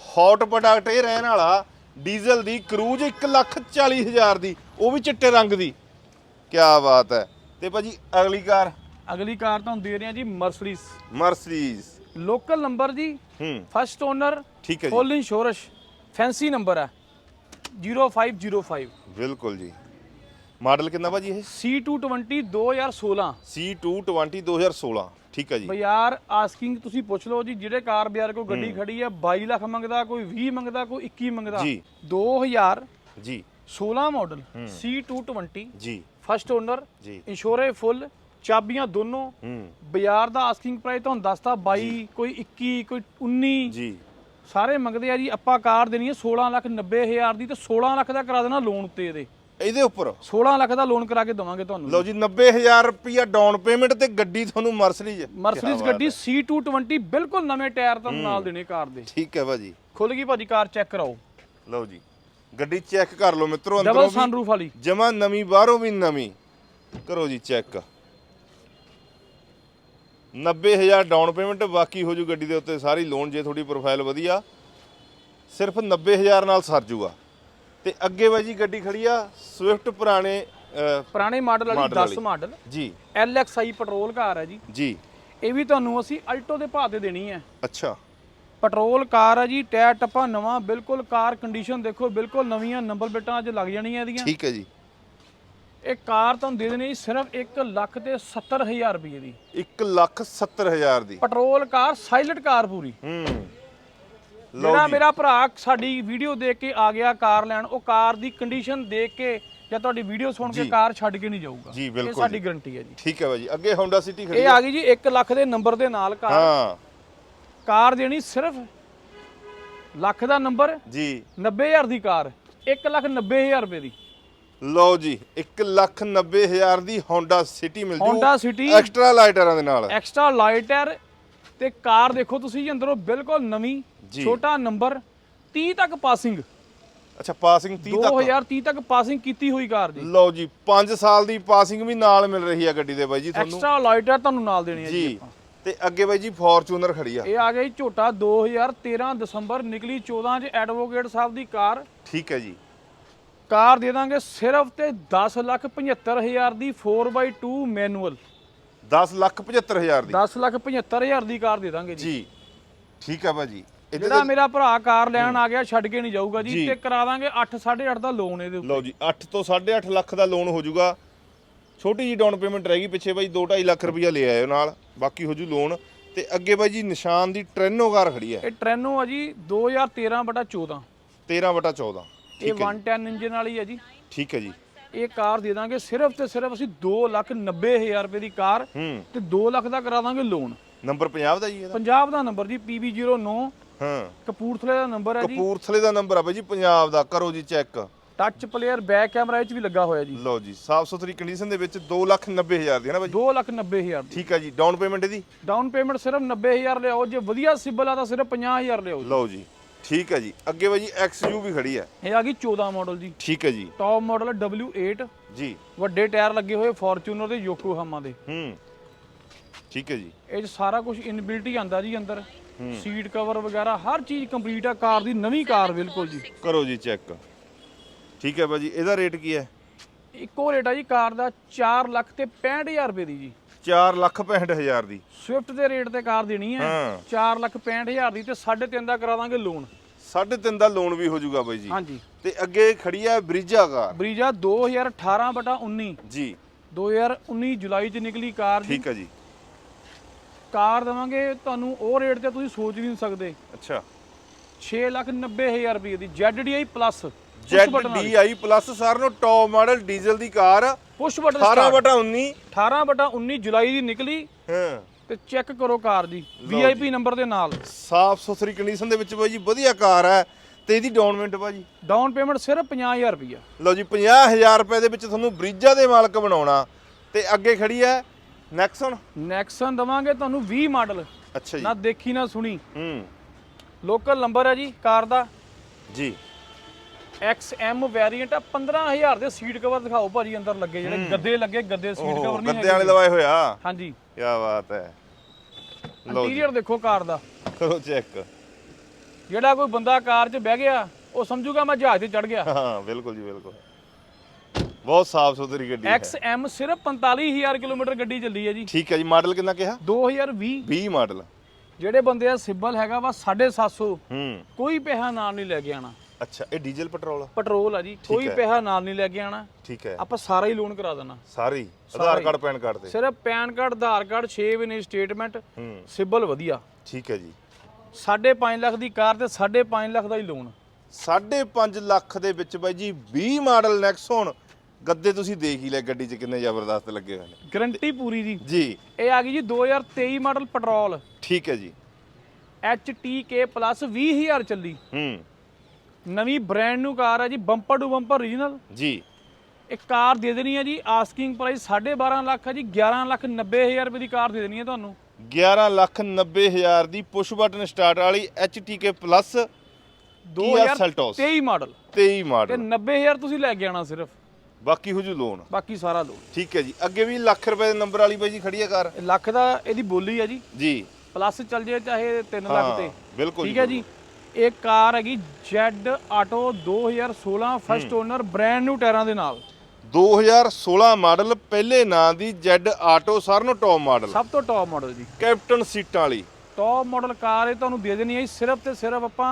ਹੌਟ ਪ੍ਰੋਡਕਟ ਇਹ ਰਹਿਣ ਵਾਲਾ ਡੀਜ਼ਲ ਦੀ ਕਰੂਜ਼ 1 ਲੱਖ 40 ਹਜ਼ਾਰ ਦੀ ਉਹ ਵੀ ਚਿੱਟੇ ਰੰਗ ਦੀ। ਕੀ ਬਾਤ ਹੈ। ਤੇ ਭਾਜੀ ਅਗਲੀ ਕਾਰ? ਅਗਲੀ ਕਾਰ ਤੁਹਾਨੂੰ ਦੇ ਰਹੇ ਹਾਂ ਜੀ ਮਰਸੀਡੀਜ਼ ਮਰਸੀਡੀਜ਼ ਲੋਕਲ ਨੰਬਰ ਜੀ। ਹੂੰ। ਫਸਟ ਓਨਰ ਠੀਕ ਹੈ ਜੀ। ਫੁੱਲ ਇੰਸ਼ੋਰੈਂਸ ਫੈਂਸੀ ਨੰਬਰ ਹੈ। 0505 ਬਿਲਕੁਲ ਜੀ। ਮਾਡਲ ਕਿੰਨਾ ਭਾਜੀ ਇਹ? C220 2016 C220 2016 ਠੀਕ ਹੈ ਜੀ। ਬਾਜ਼ਾਰ ਆਸਕਿੰਗ ਤੁਸੀਂ ਪੁੱਛ ਲਓ ਜੀ ਜਿਹੜੇ ਕਾਰ ਬਾਜ਼ਾਰ ਕੋਈ ਗੱਡੀ ਖੜੀ ਹੈ 22 ਲੱਖ ਮੰਗਦਾ ਕੋਈ 20 ਮੰਗਦਾ ਕੋਈ 21 ਮੰਗਦਾ। ਜੀ। 2016 ਜੀ। ਮਾਡਲ C220 ਜੀ। ਫਸਟ ਓਨਰ ਜੀ। ਇੰਸ਼ੋਰੇ ਫੁੱਲ ਚਾਬੀਆਂ ਦੋਨੋਂ। ਬਾਜ਼ਾਰ ਦਾ ਆਸਕਿੰਗ ਪ੍ਰਾਈਸ ਤੁਹਾਨੂੰ ਦੱਸਤਾ 22 ਕੋਈ 21 ਕੋਈ 19 ਜੀ। ਸਾਰੇ ਮੰਗਦੇ ਆ ਜੀ ਆਪਾਂ ਕਾਰ ਦੇਣੀ ਹੈ 16 ਲੱਖ 90 ਹਜ਼ਾਰ ਦੀ ਤੇ 16 ਲੱਖ ਦਾ ਕਰਾ ਦੇਣਾ ਲੋਨ ਉੱਤੇ ਇਹਦੇ। ਇਹਦੇ ਉੱਪਰ? 16 ਲੱਖ ਦਾ ਲੋਨ ਕਰਾ ਕੇ ਦਵਾਂਗੇ ਤੁਹਾਨੂੰ। ਲਓ ਜੀ 90000 ਰੁਪਿਆ ਡਾਊਨ ਪੇਮੈਂਟ ਤੇ ਗੱਡੀ ਤੁਹਾਨੂੰ ਮਰਸੀਡੀਜ਼ ਮਰਸੀਡੀਜ਼ ਗੱਡੀ C220 ਬਿਲਕੁਲ ਨਵੇਂ ਟਾਇਰ ਤੁਹਾਨੂੰ ਨਾਲ ਦੇਣੇ ਕਾਰ ਦੇ। ਠੀਕ ਹੈ ਭਾਜੀ। ਖੁੱਲ ਗਈ ਭਾਜੀ ਕਾਰ ਚੈੱਕ ਕਰਾਓ। ਲਓ ਜੀ ਗੱਡੀ ਚੈੱਕ ਕਰ ਲਓ ਮਿੱਤਰੋ ਅੰਦਰੋਂ ਡਬਲ ਸਨਰੂਫ ਵਾਲੀ। ਜਮਾ ਨਵੀਂ ਬਾਹਰੋਂ ਵੀ ਨਵੀਂ। ਕਰੋ ਜੀ ਚੈੱਕ 90000 ਡਾਊਨ ਪੇਮੈਂਟ ਬਾਕੀ ਹੋ ਜੂ ਗੱਡੀ ਦੇ ਉੱਤੇ ਸਾਰੀ ਲੋਨ ਜੇ ਤੁਹਾਡੀ ਪ੍ਰੋਫਾਈਲ ਵਧੀਆ ਸਿਰਫ 90000 ਨਾਲ ਸਰ ਜੂਗਾ। ਤੇ ਅੱਗੇ ਬਾਈ ਜੀ ਗੱਡੀ ਖੜੀ ਆ ਸਵਿਫਟ ਪੁਰਾਣੇ ਅਹ, ਪੁਰਾਣੇ ਮਾਡਲ ਵਾਲੀ Model 10 ਵਾਲੀ। ਮਾਡਲ ਜੀ। LXI ਪੈਟਰੋਲ ਕਾਰ ਹੈ ਜੀ। ਜੀ। ਇਹ ਵੀ ਤੁਹਾਨੂੰ ਅਸੀਂ ਅਲਟੋ ਦੇ ਭਾਅ ਤੇ ਦੇਣੀ ਹੈ। ਅੱਛਾ। ਪੈਟਰੋਲ ਕਾਰ ਹੈ ਜੀ ਟਾਇਰ ਟੱਪਾ ਨਵਾਂ ਬਿਲਕੁਲ ਕਾਰ ਕੰਡੀਸ਼ਨ ਦੇਖੋ ਬਿਲਕੁਲ ਨਵੀਆਂ ਨੰਬਰ ਪਲੇਟਾਂ ਅੱਜ ਲੱਗ ਜਾਣੀਆਂ ਇਹਦੀਆਂ। ਠੀਕ ਹੈ ਜੀ। ਇਹ ਕਾਰ ਤੁਹਾਨੂੰ ਦੇ ਦੇਣੀ ਸਿਰਫ 1 ਲੱਖ ਤੇ 70 ਹਜ਼ਾਰ ਰੁਪਏ ਦੀ। 1 ਲੱਖ 70 ਹਜ਼ਾਰ ਦੀ। ਪੈਟਰੋਲ ਕਾਰ ਸਾਇਲੈਂਟ ਕਾਰ ਪੂਰੀ। ਹੂੰ। ਜਿਹੜਾ ਮੇਰਾ ਭਰਾ ਸਾਡੀ ਵੀਡੀਓ ਦੇਖ ਕੇ ਆ ਗਿਆ ਕਾਰ ਲੈਣ ਉਹ ਕਾਰ ਦੀ ਕੰਡੀਸ਼ਨ ਦੇਖ ਕੇ ਜਾਂ ਤੁਹਾਡੀ ਵੀਡੀਓ ਸੁਣ ਕੇ। ਕਾਰ ਛੱਡ ਕੇ ਨਹੀਂ ਜਾਊਗਾ। ਜੀ, ਇਹ ਬਿਲਕੁਲ ਸਾਡੀ ਜੀ। ਗਾਰੰਟੀ ਹੈ ਜੀ। ਠੀਕ ਹੈ ਭਾਜੀ ਅੱਗੇ ਹੋਂਡਾ ਸਿਟੀ ਖੜੀ ਇਹ ਆ ਗਈ ਜੀ 1 ਲੱਖ ਦੇ ਨੰਬਰ ਦੇ ਨਾਲ ਕਾਰ। ਹਾਂ। ਕਾਰ ਦੇਣੀ ਸਿਰਫ ਲੱਖ ਦਾ ਨੰਬਰ ਜੀ। 90000 ਦੀ ਕਾਰ। 1 ਲੱਖ 90000 ਰੁਪਏ ਦੀ। ਲਓ ਜੀ 1 ਲੱਖ 90 ਹਜ਼ਾਰ ਦੀ ਹੋਂਡਾ ਸਿਟੀ ਮਿਲ ਜੂ। Honda City ਐਕਸਟਰਾ ਲਾਈਟਰਾਂ ਦੇ ਨਾਲ। ਐਕਸਟਰਾ ਲਾਈਟਰ ਤੇ ਕਾਰ ਦੇਖੋ ਤੁਸੀਂ ਜੀ ਅੰਦਰੋਂ ਬਿਲਕੁਲ ਨਵੀਂ ਜੀ। ਛੋਟਾ ਨੰਬਰ 30 ਤੱਕ ਪਾਸਿੰਗ ਅੱਛਾ ਪਾਸਿੰਗ 30 ਤੱਕ। 2030 ਤੱਕ ਪਾਸਿੰਗ ਕੀਤੀ ਹੋਈ ਕਾਰ ਦੀ ਲਓ ਜੀ 5 ਸਾਲ ਦੀ ਪਾਸਿੰਗ ਵੀ ਨਾਲ ਮਿਲ ਰਹੀ ਹੈ ਗੱਡੀ ਦੇ ਬਾਈ ਜੀ ਤੁਹਾਨੂੰ। ਐਕਸਟਰਾ ਲਾਈਟਰ ਤੁਹਾਨੂੰ ਨਾਲ ਦੇਣੀ ਹੈ ਜੀ ਜੀ ਤੇ ਅੱਗੇ ਬਾਈ ਜੀ ਫੋਰਚੂਨਰ ਖੜੀ ਆ। ਇਹ ਆ ਜੀ ਝੋਟਾ 2013 ਦਸੰਬਰ ਨਿਕਲੀ 14 ਚ ਐਡਵੋਕੇਟ ਸਾਹਿਬ ਦੀ ਕਾਰ। ਠੀਕ ਹੈ ਜੀ। ਕਾਰ ਦੇ ਦਾਂਗੇ ਸਿਰਫ ਤੇ 10 ਲੱਖ 75 ਹਜ਼ਾਰ ਦੀ 4x2 ਮੈਨੂਅਲ 10 ਲੱਖ 75 ਹਜ਼ਾਰ ਦੀ। 10 ਲੱਖ 75 ਹਜ਼ਾਰ ਦੀ ਕਾਰ ਦੇ ਦਾਂਗੇ ਜੀ। ਜੀ। ਠੀਕ ਹੈ ਭਾਜੀ। ਇਹਦੇ ਜਿਹੜਾ ਮੇਰਾ ਭਰਾ ਕਾਰ ਲੈਣ ਆ ਗਿਆ ਛੱਡ ਕੇ ਨਹੀਂ ਜਾਊਗਾ ਜੀ ਜੀ। ਤੇ ਕਰਾ ਦਾਂਗੇ 8 8.5 ਦਾ ਲੋਨ ਇਹਦੇ ਉੱਤੇ। ਲਓ ਜੀ 8 ਤੋਂ 8.5 ਲੱਖ ਦਾ ਲੋਨ ਹੋ ਜਾਊਗਾ। ਛੋਟੀ ਜੀ ਡਾਊਨ ਪੇਮੈਂਟ ਰਹਿ ਗਈ ਪਿੱਛੇ ਬਾਈ 2.5 ਲੱਖ ਰੁਪਈਆ ਲੈ ਆਇਓ ਨਾਲ ਬਾਕੀ ਹੋ ਜੂ ਲੋਨ ਤੇ ਅੱਗੇ ਬਾਈ ਜੀ ਨਿਸ਼ਾਨ ਦੀ ਟ੍ਰੈਨੋ ਕਾਰ ਖੜੀ ਹੈ। ਇਹ ਟ੍ਰੈਨੋ ਆ ਜੀ 2013 ਬਟਾ 14 13 ਬਟਾ 14 ਇਹ 110 ਇੰਜਨ ਵਾਲੀ ਹੈ ਜੀ। ਠੀਕ ਹੈ ਜੀ। ਇਹ ਕਾਰ ਦੇ ਦਾਂਗੇ ਸਿਰਫ ਤੇ ਸਿਰਫ ਅਸੀਂ 2 ਲੱਖ 90 ਹਜ਼ਾਰ ਰੁਪਏ ਦੀ ਕਾਰ ਹੂੰ। ਤੇ 2 ਲੱਖ ਦਾ ਕਰਾ ਦਾਂਗੇ ਲੋਨ ਨੰਬਰ 50 ਦਾ ਜੀ ਇਹਦਾ? ਪੰਜਾਬ ਦਾ ਨੰਬਰ ਜੀ PB09 ਹਾਂ। ਕਪੂਰਥਲੇ ਦਾ ਨੰਬਰ ਹੈ ਜੀ। ਕਪੂਰਥਲੇ ਦਾ ਨੰਬਰ ਆ ਬਾਈ ਜੀ ਪੰਜਾਬ ਦਾ। ਕਰੋ ਜੀ check. Touch player back camera ਵਿੱਚ ਵੀ ਲੱਗਾ ਹੋਇਆ ਜੀ। ਲਓ ਜੀ ਸਾਫ਼ ਸੁਥਰੀ ਕੰਡੀਸ਼ਨ ਦੇ ਵਿੱਚ 2,90,000 ਦੀ ਹੈ ਨਾ ਬਾਈ 2 ਲੱਖ 90 ਹਜ਼ਾਰ ਦੀ। ਠੀਕ ਹੈ ਜੀ। ਡਾਊਨ ਪੇਮੈਂਟ ਇਹਦੀ? ਡਾਊਨ ਪੇਮੈਂਟ ਸਿਰਫ 90 ਹਜ਼ਾਰ ਲਿਆਓ। ਜੇ ਵਧੀਆ ਸਿਬਲ ਆ ਤਾਂ ਸਿਰਫ 50 ਹਜ਼ਾਰ ਲਿਆਓ ਜੀ। ਲਓ ਜੀ। ਠੀਕ ਹੈ ਜੀ। ਅੱਗੇ ਬਾਈ ਜੀ XU ਵੀ ਖੜੀ ਹੈ। ਇਹ ਆ ਗਈ 14 ਮਾਡਲ ਜੀ। ਠੀਕ ਹੈ ਜੀ। ਟੌਪ ਮਾਡਲ W8 ਜੀ। ਵੱਡੇ ਟਾਇਰ ਲੱਗੇ ਹੋਏ ਫੋਰਚੂਨਰ ਦੇ ਯੋਕੋਹਾਮਾ ਦੇ। ਹੂੰ। ਠੀਕ ਹੈ ਜੀ। ਇਹ 'ਚ ਸਾਰਾ ਕੁਝ ਇਨਬਿਲਟ ਆਂਦਾ ਜੀ ਅੰਦਰ। ਸੀਟ ਕਵਰ ਵਗੈਰਾ ਹਰ ਚੀਜ਼ ਕੰਪਲੀਟ ਆ ਕਾਰ ਦੀ ਨਵੀਂ ਕਾਰ ਬਿਲਕੁਲ ਜੀ। ਕਰੋ ਜੀ ਚੈੱਕ ਠੀਕ ਹੈ ਬਾਜੀ ਇਹਦਾ ਰੇਟ ਕੀ ਹੈ? ਇੱਕੋ ਰੇਟ ਆ ਜੀ ਕਾਰ ਦਾ 4 ਲੱਖ ਤੇ 65000 ਰੁਪਏ ਦੀ ਜੀ। 4 ਲੱਖ 65000 ਦੀ। ਸਵਿਫਟ ਦੇ ਰੇਟ ਤੇ ਕਾਰ ਦੇਣੀ ਹੈ। ਹਾਂ। 4 ਲੱਖ 65000 ਦੀ ਤੇ 3.5 ਦਾ ਕਰਾ ਦਾਂਗੇ ਲੋਨ 3.5 ਦਾ ਲੋਨ ਵੀ ਹੋ ਜਾਊਗਾ ਬਾਈ ਜੀ। ਹਾਂਜੀ। ਤੇ ਅੱਗੇ ਖੜੀ ਹੈ ਬ੍ਰਿਜਾ ਕਾਰ। ਬਰੀਜਾ 2018 ਬਟਾ 19 ਜੀ। 2019 ਜੁਲਾਈ ਚ ਨਿਕਲੀ ਕਾਰ ਜੀ। ਠੀਕ ਹੈ ਜੀ। ਕਾਰ ਦਵਾਂਗੇ ਤੁਹਾਨੂੰ ਉਹ ਰੇਟ ਤੇ ਤੁਸੀਂ ਸੋਚ ਵੀ ਨਹੀਂ ਸਕਦੇ। ਅੱਛਾ। 6 ਲੱਖ 90 ਹਜ਼ਾਰ ਰੁਪਏ ਦੀ ZDI ਪਲੱਸ ZDI ਪਲੱਸ ਸਾਰ ਨੂੰ ਟੌਪ ਮਾਡਲ ਡੀਜ਼ਲ ਦੀ ਕਾਰ। ਪੁਸ਼ ਬਟਨ 18 ਬਟਾ 19 18 ਬਟਾ 19 ਜੁਲਾਈ ਦੀ ਨਿਕਲੀ। ਹਾਂ। ਤੇ ਚੈੱਕ ਕਰੋ ਕਾਰ ਦੀ VIP ਨੰਬਰ ਦੇ ਨਾਲ। ਸਾਫ਼ ਸੁਥਰੀ ਕੰਡੀਸ਼ਨ ਦੇ ਵਿੱਚ ਬਾਈ ਜੀ ਵਧੀਆ ਕਾਰ ਹੈ। ਤੇ ਇਹਦੀ ਡਾਊਨ ਪੇਮੈਂਟ ਬਾਜੀ ਡਾਊਨ ਪੇਮੈਂਟ ਸਿਰਫ 50000 ਰੁਪਇਆ ਲਓ ਜੀ 50000 ਰੁਪਏ ਦੇ ਵਿੱਚ ਤੁਹਾਨੂੰ ਬ੍ਰਿਜਾ ਦੇ ਮਾਲਕ ਬਣਾਉਣਾ। ਤੇ ਅੱਗੇ ਖੜੀ ਹੈ ਨੈਕਸਨ ਨੈਕਸਨ ਦਵਾਂਗੇ ਤੁਹਾਨੂੰ 20 ਮਾਡਲ। ਅੱਛਾ ਜੀ। ਨਾ ਦੇਖੀ ਨਾ ਸੁਣੀ। ਹੂੰ। ਲੋਕਲ ਨੰਬਰ ਹੈ ਜੀ ਕਾਰ ਦਾ। ਜੀ। XM ਵੈਰੀਐਂਟ ਆ 15000 ਦੇ ਸੀਟ ਕਵਰ ਦਿਖਾਓ ਭਾਜੀ ਅੰਦਰ ਲੱਗੇ ਜਿਹੜੇ ਗੱਦੇ ਲੱਗੇ ਗੱਦੇ ਸੀਟ ਕਵਰ ਨਹੀਂ ਗੱਦੇ ਵਾਲੇ ਲਵਾਏ ਹੋਇਆ ਹਾਂਜੀ। ਕੀ ਬਾਤ ਹੈ। ਇੰਟੀਰੀਅਰ ਦੇਖੋ ਕਾਰ ਦਾ। ਕਰੋ ਚੈੱਕ ਜਿਹੜਾ ਕੋਈ ਬੰਦਾ ਕਾਰ 'ਚ ਬਹਿ ਗਿਆ ਉਹ ਸਮਝੂਗਾ ਮੈਂ ਜਹਾਜ਼ ਤੇ ਚੜ ਗਿਆ। ਹਾਂ ਬਿਲਕੁਲ ਜੀ ਬਿਲਕੁਲ। ਬਹੁਤ ਸਾਫ਼ ਸੁਥਰੀ ਗੱਡੀ ਹੈ। XM ਸਿਰਫ 45000 ਕਿਲੋਮੀਟਰ ਗੱਡੀ ਚੱਲੀ ਹੈ ਜੀ। ਠੀਕ ਹੈ ਜੀ ਮਾਡਲ ਕਿੰਨਾ ਕਿਹਾ? 2020 20 ਮਾਡਲ। ਜਿਹੜੇ ਬੰਦੇ ਦਾ ਸਿਬਲ ਹੈਗਾ ਵਾ 750 ਹੂੰ। ਕੋਈ ਪੈਸਾ ਨਾਲ ਨਹੀਂ ਲੈ ਕੇ ਆਣਾ ਅੱਛਾ ਇਹ ਡੀਜ਼ਲ ਪੈਟਰੋਲ ਪੈਟਰੋਲ ਆ ਜੀ ਕੋਈ। ਪੈਸਾ ਨਾਲ ਨਹੀਂ ਲੈ ਕੇ ਆਣਾ। ਠੀਕ ਹੈ। ਆਪਾਂ ਸਾਰਾ ਹੀ ਲੋਨ ਕਰਾ ਦੇਣਾ। ਸਾਰੀ? ਆਧਾਰ ਕਾਰਡ ਪੈਨ ਕਾਰਡ ਤੇ ਸਿਰਫ ਪੈਨ ਕਾਰਡ ਆਧਾਰ ਕਾਰਡ 6 ਮਹੀਨੇ ਸਟੇਟਮੈਂਟ ਹੂੰ। ਸਿਬਲ ਵਧੀਆ। ਠੀਕ ਹੈ ਜੀ। 5.5 ਲੱਖ ਦੀ ਕਾਰ ਤੇ 5.5 ਲੱਖ ਦਾ ਹੀ ਲੋਨ 5.5 ਲੱਖ ਦੇ ਵਿੱਚ ਬਾਈ ਜੀ 20 ਮਾਡਲ ਨੈਕਸਨ ਗੱਦੇ ਤੁਸੀਂ ਦੇਖ ਹੀ ਲੈ ਗੱਡੀ 'ਚ ਕਿੰਨੇ ਜ਼ਬਰਦਸਤ ਲੱਗੇ ਹੋਏ ਨੇ। ਗਰੰਟੀ ਪੂਰੀ ਜੀ। ਜੀ। ਇਹ ਆ ਗਈ ਜੀ 2023 ਮਾਡਲ ਪੈਟਰੋਲ। ਠੀਕ ਹੈ ਜੀ। HTK ਪਲੱਸ 20000 ਚੱਲੀ। ਹੂੰ। ਨਵੀਂ ਬ੍ਰਾਂਡ ਨਿਊ ਕਾਰ ਹੈ ਜੀ ਬੰਪਰ ਟੂ ਬੰਪਰ ਰੀਜਨਲ ਜੀ। ਇੱਕ ਕਾਰ ਦੇ ਦੇਣੀ ਹੈ ਜੀ ਆਸਕਿੰਗ ਪ੍ਰਾਈਸ 12.5 ਲੱਖ ਹੈ ਜੀ 11 ਲੱਖ 90 ਹਜ਼ਾਰ ਰੁਪਏ ਦੀ ਕਾਰ ਦੇ ਦੇਣੀ ਹੈ ਤੁਹਾਨੂੰ। 11 ਲੱਖ 90 ਹਜ਼ਾਰ ਦੀ ਪੁਸ਼ ਬਟਨ ਸਟਾਰਟ ਵਾਲੀ HTK ਪਲੱਸ Seltos 2023 ਮਾਡਲ 23 ਤੇ ਮਾਡਲ 90000 ਤੁਸੀਂ ਲੈ ਕੇ ਆਣਾ ਸਿਰਫ। ਬਾਕੀ ਹੋ ਜੂ ਲੋਨ ਬਾਕੀ ਸਾਰਾ ਲੋ ਠੀਕ ਹੈ ਜੀ। ਅੱਗੇ ਵੀ ਲੱਖ ਰੁਪਏ ਦੇ ਨੰਬਰ ਵਾਲੀ ਬਾਈ ਜੀ ਖੜੀ ਹੈ ਕਾਰ ਲੱਖ ਦਾ ਇਹਦੀ ਬੋਲੀ ਹੈ ਜੀ। ਜੀ। ਪਲੱਸ ਚੱਲ ਜੇ ਚਾਹੇ 3 ਲੱਖ ਤੇ। ਬਿਲਕੁਲ ਠੀਕ ਹੈ ਜੀ। ਇਹ ਕਾਰ ਹੈਗੀ Z auto 2016 first owner brand new ਟਾਇਰਾਂ ਦੇ ਨਾਲ। 2016 ਮਾਡਲ ਪਹਿਲੇ ਨਾਂ ਦੀ Z ਆਟੋ ਸਾਰਿਆਂ ਨੂੰ ਟੌਪ ਮਾਡਲ ਸਭ ਤੋਂ ਟੌਪ ਮਾਡਲ ਜੀ। ਕੈਪਟਨ ਸੀਟਾਂ ਵਾਲੀ। ਟੌਪ ਮਾਡਲ ਕਾਰ ਇਹ ਤੁਹਾਨੂੰ ਦੇ ਦੇਣੀ ਹੈ ਸਿਰਫ ਤੇ ਸਿਰਫ ਆਪਾਂ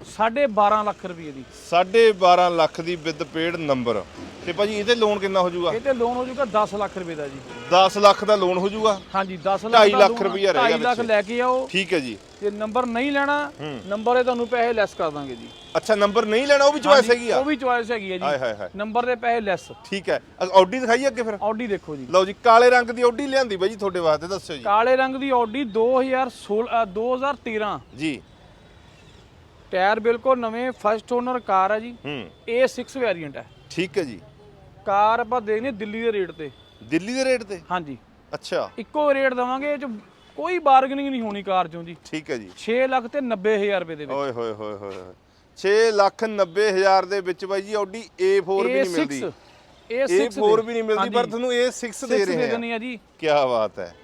12.5 ਲੱਖ ਰੁਪਏ ਦੀ। 12.5 ਲੱਖ ਦੀ ਵਿਦ ਪੇਡ ਨੰਬਰ। ਤੇ ਭਾਜੀ ਇਹਦੇ ਲੋਨ ਕਿੰਨਾ ਹੋ ਜਾਊਗਾ? ਇਹ ਤੇ ਲੋਨ ਹੋ ਜਾਊਗਾ 10 ਲੱਖ ਰੁਪਏ ਦਾ ਜੀ। 10 ਲੱਖ ਦਾ ਲੋਨ ਹੋ ਜਾਊਗਾ? ਹਾਂਜੀ 10 ਲੱਖ ਢਾਈ ਦਾ ਲੱਖ loan, ਰੁਪਈਆ ਰਹਿ ਗਿਆ ਢਾਈ ਲੱਖ ਵਿੱਚ। ਲੈ ਕੇ ਆਓ। ਠੀਕ ਹੈ ਜੀ। ਜੇ ਨੰਬਰ ਨਹੀਂ ਲੈਣਾ ਨੰਬਰ ਇਹ ਤੁਹਾਨੂੰ ਪੈਸੇ ਲੈਸ ਕਰ ਦਾਂਗੇ ਜੀ। ਅੱਛਾ ਨੰਬਰ ਨਹੀਂ ਲੈਣਾ ਉਹ ਵੀ ਚੁਆਇਸ ਹੈਗੀ ਆ? ਉਹ ਵੀ ਚੁਆਇਸ ਹੈਗੀ ਹਾਏ ਜੀ। ਹਾਏ ਹਾਏ ਨੰਬਰ ਦੇ ਪੈਸੇ ਲੈਸ ਠੀਕ ਹੈ। ਆਡੀ ਦਿਖਾਈ ਅੱਗੇ ਫਿਰ? ਆਡੀ ਦੇਖੋ ਜੀ। ਲਓ ਜੀ ਕਾਲੇ ਰੰਗ ਦੀ ਆਡੀ ਲਿਆਂਦੀ ਬਾਈ ਜੀ ਤੁਹਾਡੇ ਵਾਸਤੇ ਦੱਸਿਓ ਜੀ। ਕਾਲੇ ਰੰਗ ਦੀ ਆਡੀ 2016 ਅ, 2013 ਜੀ। ਟਾਇਰ ਬਿਲਕੁਲ ਨਵੇਂ ਫਸਟ ਓਨਰ ਕਾਰ ਹੈ ਜੀ। ਹੂੰ। A6 ਵੈਰੀਐਂਟ ਹੈ ਠੀਕ ਹੈ ਜੀ। ਕਾਰ ਆਪਾਂ ਦੇਖਨੇ ਦਿੱਲੀ ਦੇ ਰੇਟ ਤੇ। ਦਿੱਲੀ ਦੇ ਰੇਟ ਤੇ? ਹਾਂਜੀ। ਅੱਛਾ। ਇੱਕੋ ਰੇਟ ਦਵਾਂਗੇ ਇਹ ਚ ਕੋਈ ਬਾਰਗੇਨਿੰਗ ਨਹੀਂ ਹੋਣੀ ਕਾਰ ਚੋਂ ਜੀ। ਠੀਕ ਹੈ ਜੀ। 6 ਲੱਖ ਤੇ 90 ਹਜ਼ਾਰ ਰੁਪਏ ਦੇ ਵਿੱਚ। ਓਏ ਹੋਏ ਹੋਏ ਹੋਏ ਹੋਏ। 6 ਲੱਖ 90 ਹਜ਼ਾਰ ਦੇ ਵਿੱਚ ਬਾਈ ਜੀ ਆਡੀ A4 ਵੀ ਨਹੀਂ ਮਿਲਦੀ। A6 A4 ਵੀ ਨਹੀਂ ਮਿਲਦੀ ਪਰ ਤੁਹਾਨੂੰ A6 ਦੇ ਰਹੇ ਆ। ਆ ਜੀ। ਕੀ ਬਾਤ ਹੈ।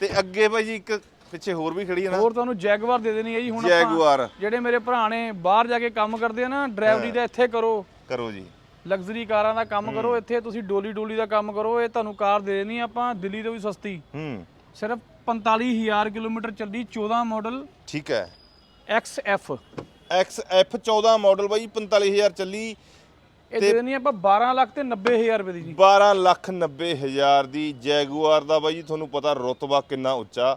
ਤੇ ਅੱਗੇ ਬਾਈ ਜੀ ਇੱਕ ਪਿੱਛੇ ਹੋਰ ਵੀ ਖੜੀ ਹੈ ਨਾ। ਹੋਰ ਤੁਹਾਨੂੰ ਜੈਗਵਾਰ ਦੇ ਦੇਣੀ ਹੈ ਜੀ ਹੁਣ ਜੈਗੁਆਰ ਜਿਹੜੇ ਮੇਰੇ ਭਰਾ ਨੇ ਬਾਹਰ ਜਾ ਕੇ ਕੰਮ ਕਰਦੇ ਆ ਨਾ ਡਰਾਈਵਰੀ ਦਾ ਇੱਥੇ ਕਰੋ। ਕਰੋ ਜੀ। ਲਗਜ਼ਰੀ ਕਾਰਾਂ ਦਾ ਕੰਮ ਕਰੋ ਇੱਥੇ ਤੁਸੀਂ ਡੋਲੀ ਡੋਲੀ ਦਾ ਕੰਮ ਕਰੋ ਇਹ ਤੁਹਾਨੂੰ ਕਾਰ ਦੇ ਦੇਣੀ ਆਪਾਂ ਦਿੱਲੀ ਤੋਂ ਵੀ ਸਸਤੀ। ਹੂੰ। ਸਿਰਫ 45000 ਕਿਲੋਮੀਟਰ ਚੱਲੀ 14 ਮਾਡਲ ਠੀਕ ਹੈ। XF XF 14 ਮਾਡਲ ਬਾਈ 45000 ਚੱਲੀ। ਇਹ ਦੇ ਦੇਣੀ ਆਪਾਂ 12 ਲੱਖ ਤੇ 90000 ਰੁਪਏ ਦੀ ਜੀ। 12 ਲੱਖ 90 ਹਜ਼ਾਰ ਦੀ ਜੈਗੂਆਰ ਦਾ ਬਾਈ ਤੁਹਾਨੂੰ ਪਤਾ ਰੁਤਬਾ ਕਿੰਨਾ ਉੱਚਾ।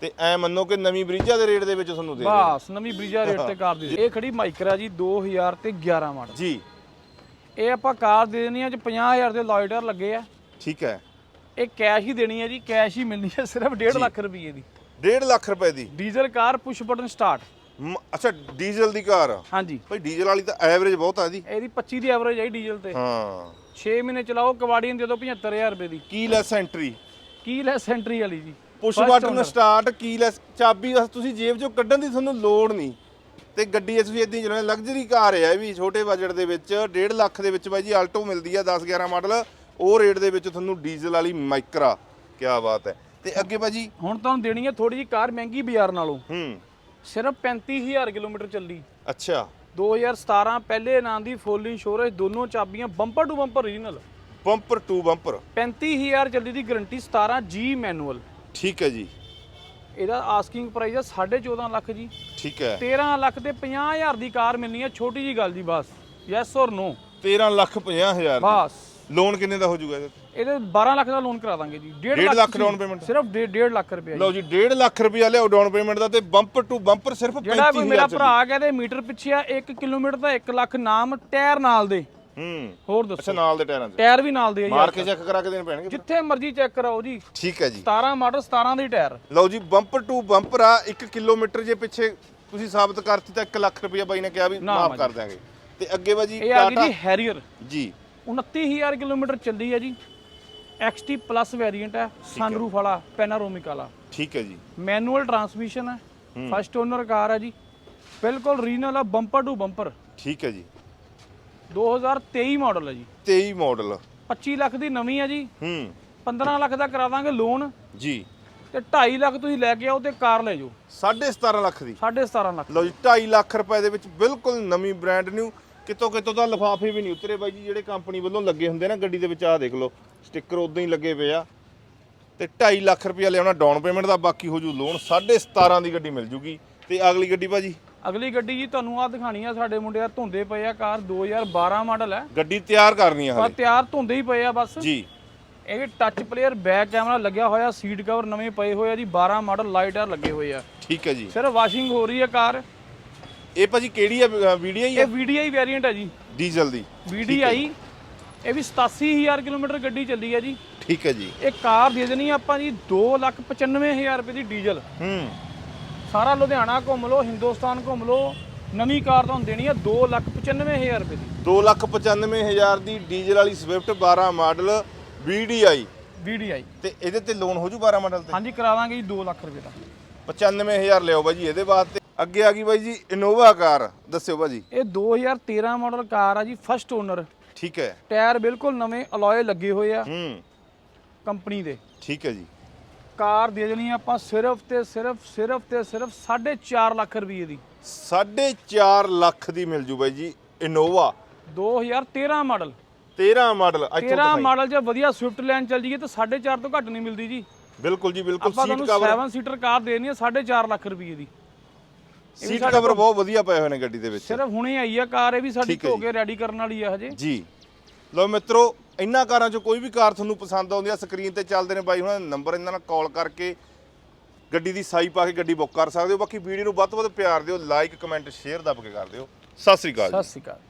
ਤੇ ਐ ਮੰਨੋ ਕਿ ਨਵੀਂ ਬਰੀਜਾ ਦੇ ਰੇਟ ਦੇ ਵਿੱਚ ਤੁਹਾਨੂੰ ਦੇ ਰਹੇ ਬਾਸ ਨਵੀਂ ਬਰੀਜਾ ਰੇਟ ਤੇ ਕਾਰ ਦੀ ਇਹ ਖੜੀ ਮਾਈਕਰਾ ਜੀ 2000 ਤੇ 11 ਮਾਡਲ ਜੀ। ਇਹ ਆਪਾਂ ਕਾਰ ਦੇ ਦੇਣੀ ਆ ਚ 50000 ਦੇ ਲਾਈਟਰ ਲੱਗੇ ਆ। ਠੀਕ ਹੈ। ਇਹ ਕੈਸ਼ ਹੀ ਦੇਣੀ ਹੈ ਜੀ ਕੈਸ਼ ਹੀ ਮਿਲਣੀ ਹੈ ਸਿਰਫ 1.5 ਲੱਖ ਰੁਪਏ ਦੀ। 1.5 ਲੱਖ ਰੁਪਏ ਦੀ? Diesel car push button start ਅੱਛਾ ਡੀਜ਼ਲ ਦੀ ਕਾਰ? ਹਾਂਜੀ। ਭਾਈ ਡੀਜ਼ਲ ਵਾਲੀ ਤਾਂ ਐਵਰੇਜ ਬਹੁਤ ਆ ਇਹਦੀ। ਇਹਦੀ 25 ਦੀ ਐਵਰੇਜ ਜੀ ਡੀਜ਼ਲ ਤੇ। ਹਾਂ। 6 ਮਹੀਨੇ ਚਲਾਓ ਕਵਾੜੀਆਂ ਦੇ ਦਿਓ 75000 ਰੁਪਏ ਦੀ। ਕੀ ਲੈਸ ਐਂਟਰੀ ਕੀ ਲੈ ਸੈਂਟਰੀ ਵਾਲੀ ਜੀ? Push button. Start keyless ਚਾਬੀ ਬਸ ਤੁਸੀਂ ਜੇਬ ਚੋਂ ਕੱਢਣ ਦੀ ਤੁਹਾਨੂੰ ਲੋੜ ਨਹੀਂ। ਤੇ ਗੱਡੀ ਇਸ ਵੀ ਇਦਾਂ ਚਲਾਉਣੀ ਲਗਜ਼ਰੀ ਕਾਰ ਹੈ ਇਹ ਵੀ ਛੋਟੇ ਬਜਟ ਦੇ ਵਿੱਚ 1.5 ਲੱਖ ਦੇ ਵਿੱਚ ਬਾਈ ਜੀ ਆਲਟੋ ਮਿਲਦੀ ਆ 10 11 ਮਾਡਲ ਉਹ ਰੇਟ ਦੇ ਵਿੱਚ ਤੁਹਾਨੂੰ ਡੀਜ਼ਲ ਵਾਲੀ ਮਾਈਕਰਾ ਕੀ ਬਾਤ ਹੈ। ਤੇ ਅੱਗੇ ਬਾਜੀ ਹੁਣ ਤੁਹਾਨੂੰ ਦੇਣੀ ਹੈ ਥੋੜੀ ਜੀ ਕਾਰ ਮਹਿੰਗੀ ਬਾਜ਼ਾਰ ਨਾਲੋਂ। ਹੂੰ। ਸਿਰਫ 35000 ਕਿਲੋਮੀਟਰ ਚੱਲੀ ਅੱਛਾ। 2017 ਪਹਿਲੇ ਨਾਂ ਦੀ ਫੁੱਲ ਇੰਸ਼ੋਰੈਂਸ ਦੋਨੋਂ ਚਾਬੀਆਂ bumper to bumper original bumper to bumper 35000 ਚੱਲੀ ਦੀ ਗਾਰੰਟੀ 17 ਜੀ ਮੈਨੂਅਲ ਠੀਕ ਹੈ ਜੀ। ਇਹਦਾ ਆਸਕਿੰਗ ਪ੍ਰਾਈਸ ਹੈ 14.5 ਲੱਖ ਜੀ। ਠੀਕ ਹੈ। 13 ਲੱਖ ਤੇ 50000 ਦੀ ਕਾਰ ਮਿਲਣੀ ਹੈ ਛੋਟੀ ਜੀ ਗੱਲ ਜੀ ਬਸ। ਯੈਸ ਔਰ ਨੋ 13 ਲੱਖ 50 ਹਜ਼ਾਰ। ਬਸ। ਲੋਨ ਕਿੰਨੇ ਦਾ ਹੋ ਜਾਊਗਾ ਇਹਦੇ ਤੇ? ਇਹਦੇ 12 ਲੱਖ ਦਾ ਲੋਨ ਕਰਾ ਦਾਂਗੇ ਜੀ। 1.5 ਡੇਢ ਲੱਖ down payment? ਸਿਰਫ 1.5 ਲੱਖ ਰੁਪਏ ਲਓ ਜੀ। 1.5 ਲੱਖ ਰੁਪਇਆ ਲਿਆਓ ਡਾਊਨ ਪੇਮੈਂਟ ਦਾ ਤੇ ਬੰਪਰ ਟੂ ਬੰਪਰ ਸਿਰਫ ਜਿਹੜਾ ਕੋਈ 35000 ਮੇਰਾ ਚ ਭਰਾ ਕਹਿੰਦੇ ਮੀਟਰ ਪਿੱਛੇ ਆ 1 ਕਿਲੋਮੀਟਰ ਦਾ 1 ਲੱਖ ਨਾਮ ਟਾਇਰ ਨਾਲ ਦੇ। ਹੂੰ। ਹੋਰ ਅੱਛਾ ਦੱਸੋ। ਨਾਲ ਦੇ ਟਾਇਰਾਂ ਤੇ ਟਾਇਰ ਵੀ ਨਾਲ ਦੇ ਆ ਜੀ ਮਾਰ ਕੇ ਚੈੱਕ ਕਰਾ ਕੇ ਦੇਣੇ ਪੈਣਗੇ ਜਿੱਥੇ ਮਰਜ਼ੀ ਚੈੱਕ ਕਰਾਓ ਜੀ। ਠੀਕ ਹੈ ਜੀ। 17 ਮਾਡਲ 17 ਦੇ ਟਾਇਰ। ਲਓ ਜੀ ਬੰਪਰ ਟੂ ਬੰਪਰ ਆ 1 ਕਿਲੋਮੀਟਰ ਜੇ ਪਿੱਛੇ ਤੁਸੀਂ ਸਾਬਤ ਕਰਤੀ ਤਾਂ 1 ਲੱਖ ਰੁਪਇਆ ਬਾਈ ਨੇ ਕਿਹਾ ਵੀ ਨਾ ਮਾਫ ਬਾਈ। ਕਰ ਦਾਂਗੇ ਤੇ ਅੱਗੇ ਬਾਜੀ ਇਹ ਆ ਗਈ ਜੀ ਹੈਰੀਅਰ ਜੀ। 29000 ਕਿਲੋਮੀਟਰ ਚੱਲੀ ਹੈ ਜੀ। XT ਪਲੱਸ ਵੇਰੀਐਂਟ ਹੈ। ਸਨਰੂਫ ਵਾਲਾ ਪੈਨਾਰੋਮਿਕ ਵਾਲਾ। ਠੀਕ ਹੈ ਜੀ। ਮੈਨੂਅਲ ਟਰਾਂਸਮਿਸ਼ਨ ਹੈ। ਫਸਟ ਓਨਰ ਕਾਰ ਹੈ ਜੀ। ਬਿਲਕੁਲ ਰੀਜਨਲ ਆ ਬੰਪਰ ਟੂ ਬੰਪਰ। ਠੀਕ ਹੈ ਜੀ। 2023 ਮਾਡਲ ਹੈ ਜੀ। 23 ਮਾਡਲ। 25 ਲੱਖ ਦੀ ਨਵੀਂ ਹੈ ਜੀ। ਹੂੰ। 15 ਲੱਖ ਦਾ ਕਰਾ ਦਾਂਗੇ ਲੋਨ ਜੀ। ਤੇ 2.5 ਲੱਖ ਤੁਸੀਂ ਲੈ ਕੇ ਆਓ ਤੇ ਕਾਰ ਲੈ ਜਾਓ। 17.5 ਲੱਖ ਦੀ। 17.5 ਲੱਖ। ਲਓ ਜੀ 2.5 ਲੱਖ ਰੁਪਏ ਦੇ ਵਿੱਚ ਬਿਲਕੁਲ ਨਵੀਂ ਬ੍ਰਾਂਡ ਨਿਊ ਕਿਤੋਂ ਕਿਤੋਂ ਤਾਂ ਲਿਫਾਫੇ ਵੀ ਨਹੀਂ ਉਤਰੇ ਬਾਈ ਜੀ ਜਿਹੜੇ ਕੰਪਨੀ ਵੱਲੋਂ ਲੱਗੇ ਹੁੰਦੇ ਨਾ ਗੱਡੀ ਦੇ ਵਿੱਚ ਆਹ ਦੇਖ ਲਓ ਸਟicker ਉਦਾਂ ਹੀ ਲੱਗੇ ਪਏ ਆ। ਤੇ 2.5 ਲੱਖ ਰੁਪਇਆ ਲਿਆਉਣਾ ਡਾਊਨ ਪੇਮੈਂਟ ਦਾ ਬਾਕੀ ਹੋ ਜੂ ਲੋਨ 17.5 ਦੀ ਗੱਡੀ ਮਿਲ ਜੂਗੀ। ਤੇ ਅਗਲੀ ਗੱਡੀ ਭਾਜੀ ਅਗਲੀ ਗੱਡੀ ਜੀ ਤੁਹਾਨੂੰ ਆ ਦਿਖਾਣੀ ਆ ਸਾਡੇ ਮੁੰਡੇ ਆ ਧੁੰਦੇ ਪਏ ਆ ਕਾਰ 2012 ਮਾਡਲ ਹੈ। ਗੱਡੀ ਤਿਆਰ ਕਰਨੀ ਆ ਹਲੇ। ਤਿਆਰ ਧੁੰਦੇ ਹੀ ਪਏ ਆ ਬਸ। ਜੀ। ਇਹ ਟੱਚ ਪਲੇਅਰ ਬੈਕ ਕੈਮਰਾ ਲੱਗਿਆ ਹੋਇਆ ਸੀਟ ਕਵਰ ਨਵੇਂ ਪਏ ਹੋਏ ਆ ਜੀ 12 ਮਾਡਲ ਲਾਈਟਰ ਲੱਗੇ ਹੋਏ ਆ। ਠੀਕ ਹੈ ਜੀ। ਸਿਰਫ ਵਾਸ਼ਿੰਗ ਹੋ ਰਹੀ ਹੈ ਕਾਰ। ਇਹ ਭਾਜੀ ਕਿਹੜੀ ਆ ਵੀਡੀਓ ਹੀ ਇਹ ਆ VDI ਵੇਰੀਐਂਟ ਹੈ ਜੀ। ਡੀਜ਼ਲ ਦੀ। VDI ਇਹ ਵੀ 87000 ਕਿਲੋਮੀਟਰ ਗੱਡੀ ਚੱਲੀ ਹੈ ਜੀ। ਠੀਕ ਹੈ ਜੀ। ਇਹ ਕਾਰ ਦੇ ਦੇਣੀ ਆਪਾਂ ਜੀ 295000 ਰੁਪਏ ਦੀ ਡੀਜ਼ਲ। ਹੂੰ। ਸਾਰਾ ਲੁਧਿਆਣਾ ਘੁੰਮ ਲਓ ਹਿੰਦੁਸਤਾਨ ਘੁੰਮ ਲਓ ਨਵੀਂ ਕਾਰ ਤੁਹਾਨੂੰ ਦੇਣੀ ਹੈ 295000 ਰੁਪਏ ਦੀ। 295000 ਦੀ ਡੀਜ਼ਲ ਵਾਲੀ ਸਵਿਫਟ 12 ਮਾਡਲ VDI VDI ਤੇ ਇਹਦੇ ਤੇ ਲੋਨ ਹੋ ਜੂ 12 ਮਾਡਲ ਤੇ? ਹਾਂਜੀ ਕਰਾ ਦਾਂਗੇ ਜੀ 2 ਲੱਖ ਰੁਪਏ ਦਾ। 95000 ਲਿਓ ਬਾਈ ਜੀ ਇਹਦੇ ਬਾਅਦ ਤੇ ਅੱਗੇ ਆ ਗਈ ਬਾਈ ਜੀ ਇਨੋਵਾ ਕਾਰ ਦੱਸਿਓ ਬਾਜੀ ਇਹ 2013 ਮਾਡਲ ਕਾਰ ਆ ਜੀ ਫਸਟ ਓਨਰ ਠੀਕ ਹੈ। ਟਾਇਰ ਬਿਲਕੁਲ ਨਵੇਂ ਅਲੋਏ ਲੱਗੇ ਹੋਏ ਆ। ਹੂੰ। ਕੰਪਨੀ ਦੇ। ਠੀਕ ਹੈ ਜੀ। ਕਾਰ ਦੇ ਦੇਣੀ ਆਪਾਂ ਸਿਰਫ ਤੇ ਸਿਰਫ ਸਿਰਫ ਤੇ ਸਿਰਫ 4.5 ਲੱਖ ਰੁਪਏ ਦੀ। 4.5 ਲੱਖ ਦੀ ਮਿਲ ਜੂ ਬਾਈ ਜੀ ਇਨੋਵਾ 2013 ਮਾਡਲ। 13 ਮਾਡਲ ਇੱਥੋਂ 13 ਦਿਖਾਈ। ਮਾਡਲ ਜੇ ਵਧੀਆ ਸਵਿਫਟ ਲੈਣ ਚੱਲ ਜੀਏ ਤਾਂ 4.5 ਤੋਂ ਘੱਟ ਨਹੀਂ ਮਿਲਦੀ ਜੀ। ਬਿਲਕੁਲ ਜੀ ਬਿਲਕੁਲ ਸੀਟ ਕਵਰ 7 ਸੀਟਰ ਕਾਰ ਦੇਣੀ ਆ 4.5 ਲੱਖ ਰੁਪਏ ਦੀ। ਸੀਟ ਕਵਰ ਬਹੁਤ ਵਧੀਆ ਪਏ ਹੋਏ ਨੇ ਗੱਡੀ ਦੇ ਵਿੱਚ। ਸਿਰਫ ਹੁਣੇ ਆਈ ਆ ਕਾਰ ਇਹ ਵੀ ਸਾਡੀ ਹੈ ਧੋ। ਕੇ ਰੈਡੀ ਕਰਨ ਵਾਲੀ ਆ ਹਜੇ। ਜੀ। ਲਓ ਮਿੱਤਰੋ ਇੰਨਾ ਕਾਰਾਂ ਚੋਂ ਕੋਈ ਵੀ ਕਾਰ ਤੁਹਾਨੂੰ ਪਸੰਦ ਆਉਂਦੀ ਆ, ਸਕਰੀਨ ਤੇ ਚੱਲਦੇ ਨੇ ਬਾਈ ਉਹਨਾਂ ਦਾ ਨੰਬਰ ਇਹਨਾਂ ਨਾਲ ਕਾਲ ਕਰਕੇ ਗੱਡੀ ਦੀ ਸਾਈ ਪਾ ਕੇ ਗੱਡੀ ਬੁੱਕ ਕਰ ਸਕਦੇ ਹੋ। ਬਾਕੀ ਵੀਡੀਓ ਨੂੰ ਵੱਧ ਤੋਂ ਵੱਧ ਪਿਆਰ ਦਿਓ ਲਾਈਕ ਕਮੈਂਟ ਸ਼ੇਅਰ ਦੱਬ ਕੇ ਕਰ ਦਿਓ। ਸਤਿ ਸ੍ਰੀ ਅਕਾਲ ਸਤਿ ਸ਼੍ਰੀ ਅਕਾਲ।